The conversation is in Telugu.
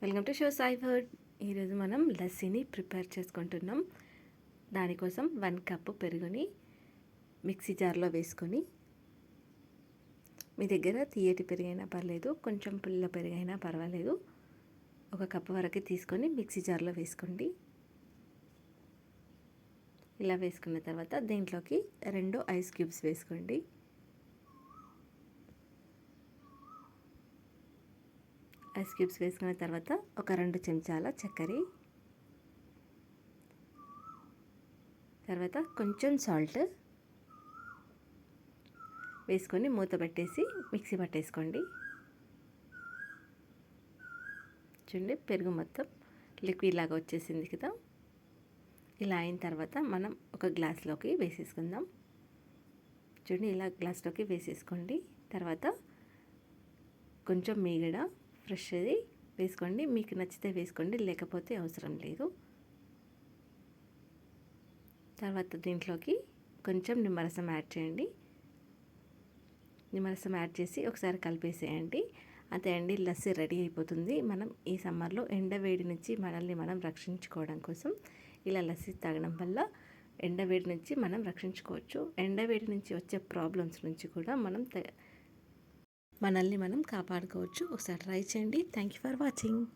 Welcome to show Sai food ఈరోజు మనం లస్సీని ప్రిపేర్ చేసుకుంటున్నాం. దానికోసం వన్ కప్పు పెరుగుని మిక్సీ జార్లో వేసుకొని మీ దగ్గర తీయటి పెరుగైనా పర్లేదు కొంచెం పుల్ల పెరుగైనా పర్వాలేదు. ఒక కప్పు వరకు తీసుకొని మిక్సీ జార్లో వేసుకోండి. ఇలా వేసుకున్న తర్వాత దీంట్లోకి రెండు ఐస్ క్యూబ్స్ వేసుకోండి. ఐస్ క్యూబ్స్ వేసుకున్న తర్వాత ఒక రెండు చెంచాల చక్కెర. తర్వాత కొంచెం సాల్ట్ వేసుకొని మూత పెట్టేసి మిక్సీ పట్టేసుకోండి. చూడండి పెరుగు మొత్తం లిక్విడ్ లాగా వచ్చేసింది కదా. ఇలా అయిన తర్వాత మనం ఒక గ్లాస్లోకి వేసేసుకుందాం. చూడండి ఇలా గ్లాస్లోకి వేసేసుకోండి. తర్వాత కొంచెం మీగడ ఫ్రెష్ది వేసుకోండి మీకు నచ్చితే వేసుకోండి లేకపోతే అవసరం లేదు. తర్వాత దీంట్లోకి కొంచెం నిమ్మరసం యాడ్ చేయండి. నిమ్మరసం యాడ్ చేసి ఒకసారి కలిపేసేయండి. అంతే అండి లస్సీ రెడీ అయిపోతుంది. మనం ఈ సమ్మర్లో ఎండవేడి నుంచి మనల్ని మనం రక్షించుకోవడం కోసం ఇలా లస్సీ తాగడం వల్ల ఎండవేడి నుంచి మనం రక్షించుకోవచ్చు. ఎండవేడి నుంచి వచ్చే ప్రాబ్లమ్స్ నుంచి కూడా మనం మనల్ని మనం కాపాడుకోవచ్చు. ఒకసారి ట్రై చేయండి. Thank you for watching